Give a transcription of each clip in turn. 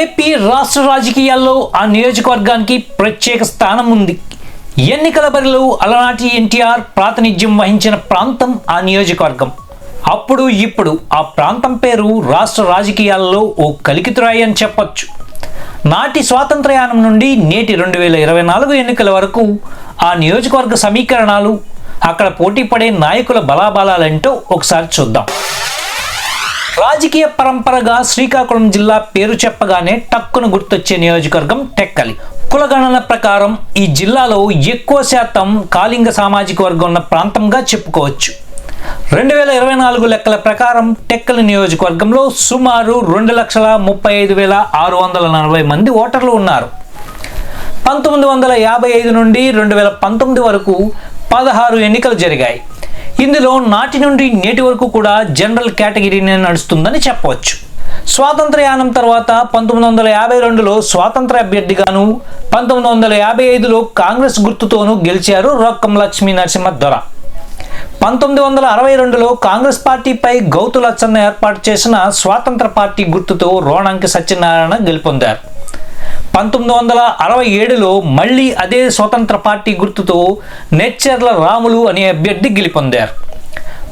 AP రాష్ట్ర రాజకీయాల్లో ఆ నియోజకవర్గానికి ప్రత్యేక స్థానం ఉంది. ఎన్నికల బరిలో అలనాటి ఎన్టీఆర్ ప్రాతినిధ్యం వహించిన ప్రాంతం ఆ నియోజకవర్గం. అప్పుడు ఇప్పుడు ఆ ప్రాంతం పేరు రాష్ట్ర రాజకీయాల్లో ఓ కలికితురాయి అని చెప్పచ్చు. నాటి స్వాతంత్రయానం నుండి నేటి రెండు వేల ఇరవై నాలుగు ఎన్నికల వరకు ఆ నియోజకవర్గ సమీకరణాలు అక్కడ పోటీ పడే నాయకుల బలాబలాలేంటో ఒకసారి చూద్దాం. రాజకీయ పరంపరగా శ్రీకాకుళం జిల్లా పేరు చెప్పగానే టక్కున గుర్తొచ్చే నియోజకవర్గం టెక్కలి. కులగణన ప్రకారం ఈ జిల్లాలో ఎక్కువ శాతం కాళింగ సామాజిక వర్గం ఉన్న ప్రాంతంగా చెప్పుకోవచ్చు. రెండు వేల ఇరవై నాలుగు లెక్కల ప్రకారం టెక్కలి నియోజకవర్గంలో సుమారు రెండు లక్షల ముప్పై ఐదు వేల ఆరు వందల నలభై మంది ఓటర్లు ఉన్నారు. పంతొమ్మిది వందల యాభై ఐదు నుండి రెండు వేల పంతొమ్మిది వరకు పదహారు ఎన్నికలు జరిగాయి. ఇందులో నాటి నుండి నేటి వరకు కూడా జనరల్ కేటగిరీనే నడుస్తుందని చెప్పవచ్చు. స్వాతంత్రయానం తర్వాత పంతొమ్మిది వందల యాభై రెండులో స్వాతంత్ర అభ్యర్థిగాను పంతొమ్మిది వందల యాభై ఐదులో కాంగ్రెస్ గుర్తుతోనూ గెలిచారు రొక్కం లక్ష్మీ నరసింహ దొర పంతొమ్మిది వందల అరవై రెండులో కాంగ్రెస్ పార్టీపై గౌతు లచ్చన్న ఏర్పాటు చేసిన స్వాతంత్ర పార్టీ గుర్తుతో రోణంకి సత్యనారాయణ గెలుపొందారు. పంతొమ్మిది వందల అరవై ఏడులో మళ్ళీ అదే స్వతంత్ర పార్టీ గుర్తుతో నెచ్చెర్ల రాములు అనే అభ్యర్థి గెలుపొందారు.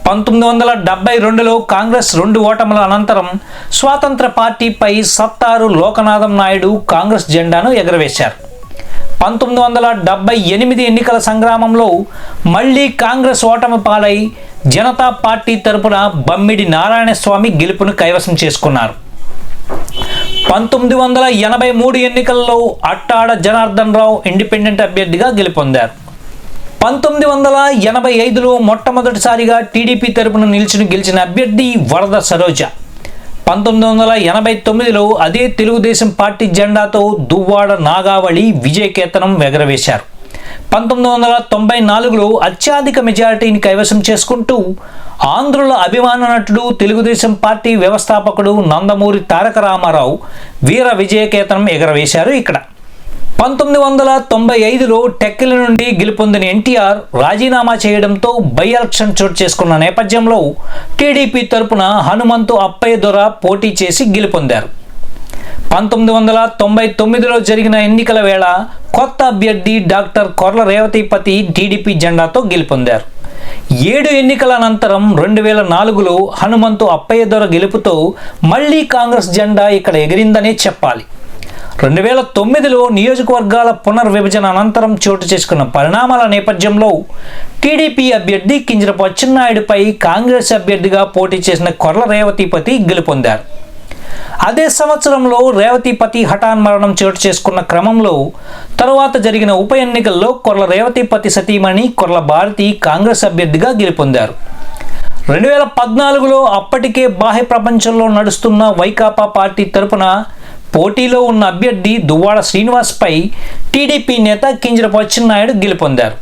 పంతొమ్మిది వందల డెబ్బై రెండులో కాంగ్రెస్ రెండు ఓటముల అనంతరం స్వాతంత్ర పార్టీపై సత్తారు లోకనాథం నాయుడు కాంగ్రెస్ జెండాను ఎగరవేశారు. పంతొమ్మిది వందల డెబ్బై ఎనిమిది ఎన్నికల సంగ్రామంలో మళ్ళీ కాంగ్రెస్ ఓటమి పాలై జనతా పార్టీ తరపున బమ్మిడి నారాయణస్వామి గెలుపును కైవసం చేసుకున్నారు. పంతొమ్మిది వందల ఎనభై మూడు ఎన్నికల్లో అట్టాడ జనార్దన్ రావు ఇండిపెండెంట్ అభ్యర్థిగా గెలుపొందారు. పంతొమ్మిది వందల ఎనభై ఐదులో మొట్టమొదటిసారిగా టీడీపీ తరపున నిలిచిన గెలిచిన అభ్యర్థి వరద సరోజ. పంతొమ్మిది వందల ఎనభై తొమ్మిదిలో అదే తెలుగుదేశం పార్టీ జెండాతో దువ్వాడ నాగావళి విజయకేతనం ఎగరవేశారు పంతొమ్మిది వందల తొంభై నాలుగులో అత్యధిక మెజారిటీని కైవసం చేసుకుంటూ ఆంధ్రుల అభిమాన నటుడు తెలుగుదేశం పార్టీ వ్యవస్థాపకుడు నందమూరి తారక రామారావు వీర విజయకేతనం ఎగరవేశారు ఇక్కడ. పంతొమ్మిది వందల తొంభై ఐదులో టెక్కిల నుండి గెలుపొందిన ఎన్టీఆర్ రాజీనామా చేయడంతో బై ఎలక్షన్ చోటు చేసుకున్న నేపథ్యంలో టీడీపీ తరపున హనుమంతు అప్పయ్య దొర పోటీ చేసి గెలుపొందారు. పంతొమ్మిది వందల తొంభై తొమ్మిదిలో జరిగిన ఎన్నికల వేళ కొత్త అభ్యర్థి డాక్టర్ కొర్ల రేవతిపతి టీడీపీ జెండాతో గెలుపొందారు. ఏడు ఎన్నికల అనంతరం రెండు వేల నాలుగులో హనుమంతు అప్పయ్య దొర గెలుపుతో మళ్ళీ కాంగ్రెస్ జెండా ఇక్కడ ఎగిరిందనే చెప్పాలి. రెండు వేల తొమ్మిదిలో నియోజకవర్గాల పునర్విభజన అనంతరం చోటు చేసుకున్న పరిణామాల నేపథ్యంలో టీడీపీ అభ్యర్థి కింజరపు అచ్చెన్నాయుడుపై కాంగ్రెస్ అభ్యర్థిగా పోటీ చేసిన కొర్ల రేవతిపతి గెలుపొందారు. అదే సంవత్సరంలో రేవతిపతి హఠాన్ మరణం చోటు చేసుకున్న క్రమంలో తరువాత జరిగిన ఉప ఎన్నికల్లో కొర్ల రేవతిపతి సతీమణి కొర్ల భారతి కాంగ్రెస్ అభ్యర్థిగా గెలుపొందారు. రెండు వేల పద్నాలుగులో అప్పటికే బాహ్య ప్రపంచంలో నడుస్తున్న వైకాపా పార్టీ తరపున పోటీలో ఉన్న అభ్యర్థి దువ్వాడ శ్రీనివాస్పై టీడీపీ నేత కింజరపు నాయుడు గెలుపొందారు.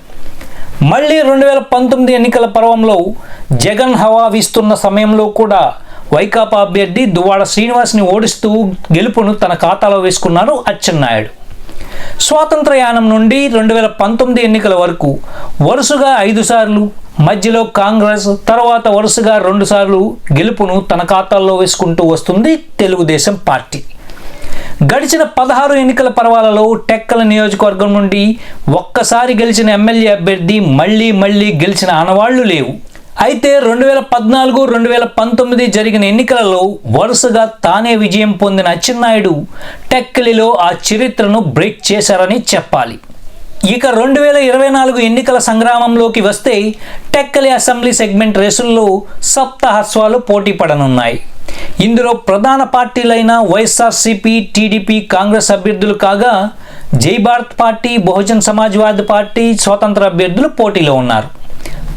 మళ్ళీ రెండు వేల పంతొమ్మిది ఎన్నికల పర్వంలో జగన్ హవా వీస్తున్న సమయంలో కూడా వైకాపా అభ్యర్థి దువ్వాడ శ్రీనివాస్ని ఓడిస్తూ గెలుపును తన ఖాతాలో వేసుకున్నారు అచ్చెన్నాయుడు. స్వాతంత్రయానం నుండి రెండు వేల పంతొమ్మిది ఎన్నికల వరకు వరుసగా ఐదు సార్లు మధ్యలో కాంగ్రెస్ తర్వాత వరుసగా రెండుసార్లు గెలుపును తన ఖాతాల్లో వేసుకుంటూ వస్తుంది తెలుగుదేశం పార్టీ. గడిచిన పదహారు ఎన్నికల పర్వాలలో టెక్కల నియోజకవర్గం నుండి ఒక్కసారి గెలిచిన ఎమ్మెల్యే అభ్యర్థి మళ్ళీ మళ్ళీ గెలిచిన ఆనవాళ్ళు లేవు. అయితే రెండు వేల పద్నాలుగు రెండు వేల పంతొమ్మిది జరిగిన ఎన్నికలలో వరుసగా తానే విజయం పొందిన అచ్చెన్నాయుడు టెక్కలిలో ఆ చరిత్రను బ్రేక్ చేశారని చెప్పాలి. ఇక రెండు వేల ఇరవై నాలుగు ఎన్నికల సంగ్రామంలోకి వస్తే టెక్కలి అసెంబ్లీ సెగ్మెంట్ రేసుల్లో సప్తహస్వాలు పోటీ పడనున్నాయి. ఇందులో ప్రధాన పార్టీలైన వైఎస్ఆర్సీపీ టీడీపీ కాంగ్రెస్ అభ్యర్థులు కాగా జై భారత్ పార్టీ బహుజన్ సమాజ్వాదీ పార్టీ స్వతంత్ర అభ్యర్థులు పోటీలో ఉన్నారు.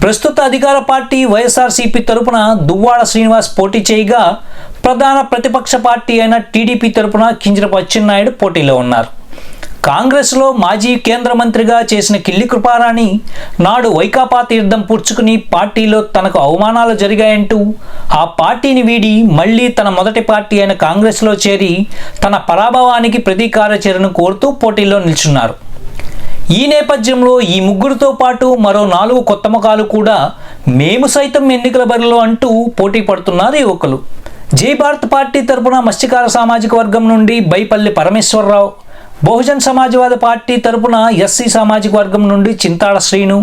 ప్రస్తుత అధికార పార్టీ వైఎస్ఆర్సీపీ తరపున దువ్వాడ శ్రీనివాస్ పోటీ చేయగా ప్రధాన ప్రతిపక్ష పార్టీ అయిన టీడీపీ తరపున కింజరపు అచ్చెన్నాయుడు పోటీలో ఉన్నారు. కాంగ్రెస్లో మాజీ కేంద్ర మంత్రిగా చేసిన కిల్లి కృపారాణి నాడు వైకాపా తీర్థం పుచ్చుకుని పార్టీలో తనకు అవమానాలు జరిగాయంటూ ఆ పార్టీని వీడి మళ్ళీ తన మొదటి పార్టీ అయిన కాంగ్రెస్లో చేరి తన పరాభవానికి ప్రతీకార చర్యను కోరుతూ పోటీలో నిల్చున్నారు. ఈ నేపథ్యంలో ఈ ముగ్గురితో పాటు మరో నాలుగు కొత్త ముఖాలు కూడా మేము సైతం ఎన్నికల బరిలో అంటూ పోటీ పడుతున్నారు యువకులు జై భారత్ పార్టీ తరపున మత్స్యకార సామాజిక వర్గం నుండి బైపల్లి పరమేశ్వరరావు బహుజన్ సమాజ్వాద పార్టీ తరపున ఎస్సీ సామాజిక వర్గం నుండి చింతాడ శ్రీను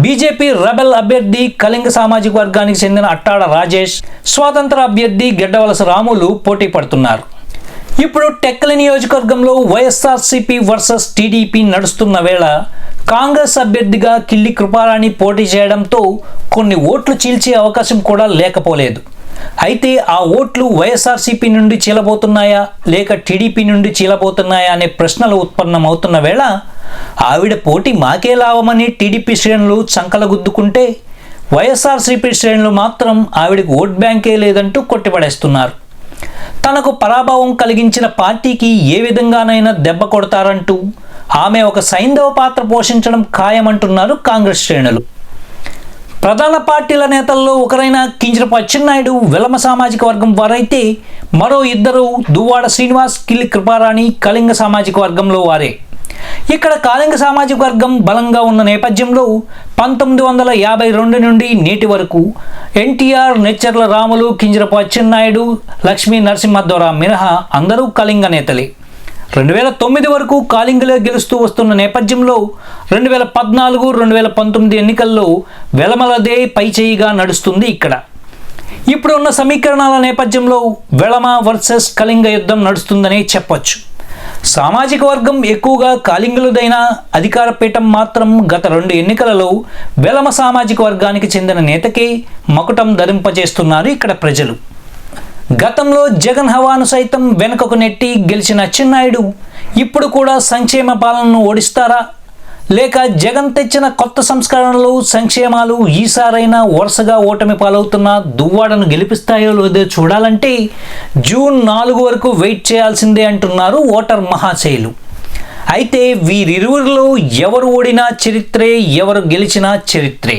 బీజేపీ రెబెల్ అభ్యర్థి కళింగ సామాజిక వర్గానికి చెందిన అట్టాడ రాజేష్ స్వాతంత్ర అభ్యర్థి గెడ్డవలస రాములు పోటీ పడుతున్నారు. ఇప్పుడు టెక్కల నియోజకవర్గంలో వైఎస్ఆర్సీపీ వర్సెస్ టీడీపీ నడుస్తున్న వేళ కాంగ్రెస్ అభ్యర్థిగా కిల్లి కృపారాణి పోటీ చేయడంతో కొన్ని ఓట్లు చీల్చే అవకాశం కూడా లేకపోలేదు. అయితే ఆ ఓట్లు వైఎస్ఆర్సీపీ నుండి చీలబోతున్నాయా లేక టీడీపీ నుండి చీలబోతున్నాయా అనే ప్రశ్నలు ఉత్పన్నమవుతున్న వేళ ఆవిడ పోటీ మాకే లాభమని టీడీపీ శ్రేణులు చంకలగుద్దుకుంటే వైఎస్ఆర్సీపీ శ్రేణులు మాత్రం ఆవిడకి ఓట్ బ్యాంకే లేదంటూ కొట్టిపడేస్తున్నారు. తనకు పరాభవం కలిగించిన పార్టీకి ఏ విధంగానైనా దెబ్బ కొడతారంటూ ఆమె ఒక సైంధవ పాత్ర పోషించడం ఖాయమంటున్నారు కాంగ్రెస్ శ్రేణులు. ప్రధాన పార్టీల నేతల్లో ఒకరైన కింజరపు అచ్చెన్నాయుడు విలమ సామాజిక వర్గం వారైతే మరో ఇద్దరు దువ్వాడ శ్రీనివాస్ కిల్లి కృపారాణి కళింగ సామాజిక వర్గంలో వారే. ఇక్కడ కాళింగ సామాజిక వర్గం బలంగా ఉన్న నేపథ్యంలో పంతొమ్మిది వందల యాభై రెండు నుండి నేటి వరకు ఎన్టీఆర్ నెచ్చర్ల రాములు కింజరపు అచ్చెన్నాయుడు లక్ష్మీ నరసింహద్వర మినహా అందరూ కళింగ నేతలే. రెండు వేల తొమ్మిది వరకు కాలింగలో గెలుస్తూ వస్తున్న నేపథ్యంలో రెండు వేల పద్నాలుగు రెండు వేల పంతొమ్మిది ఎన్నికల్లో వెలమలదే పైచేయిగా నడుస్తుంది ఇక్కడ. ఇప్పుడు ఉన్న సమీకరణాల నేపథ్యంలో వెళమ వర్సెస్ కళింగ యుద్ధం నడుస్తుందని చెప్పొచ్చు. సామాజిక వర్గం ఎక్కువగా కాలింగులదైన అధికార పీఠం మాత్రం గత రెండు ఎన్నికలలో వెలమ సామాజిక వర్గానికి చెందిన నేతకే మకుటం ధరింపజేస్తున్నారు ఇక్కడ ప్రజలు. గతంలో జగన్ హవాను సైతం వెనుకకు నెట్టి గెలిచిన అచ్చెన్నాయుడు ఇప్పుడు కూడా సంక్షేమ పాలనను ఓడిస్తారా? లేక జగన్ తెచ్చిన కొత్త సంస్కరణలు సంక్షేమాలు ఈసారైనా వరుసగా ఓటమి పాలవుతున్న దువ్వాడను గెలిపిస్తాయో లేదో చూడాలంటే జూన్ నాలుగు వరకు వెయిట్ చేయాల్సిందే అంటున్నారు ఓటర్ మహాశైలు. అయితే వీరిరువురిలో ఎవరు ఓడినా చరిత్రే ఎవరు గెలిచినా చరిత్రే.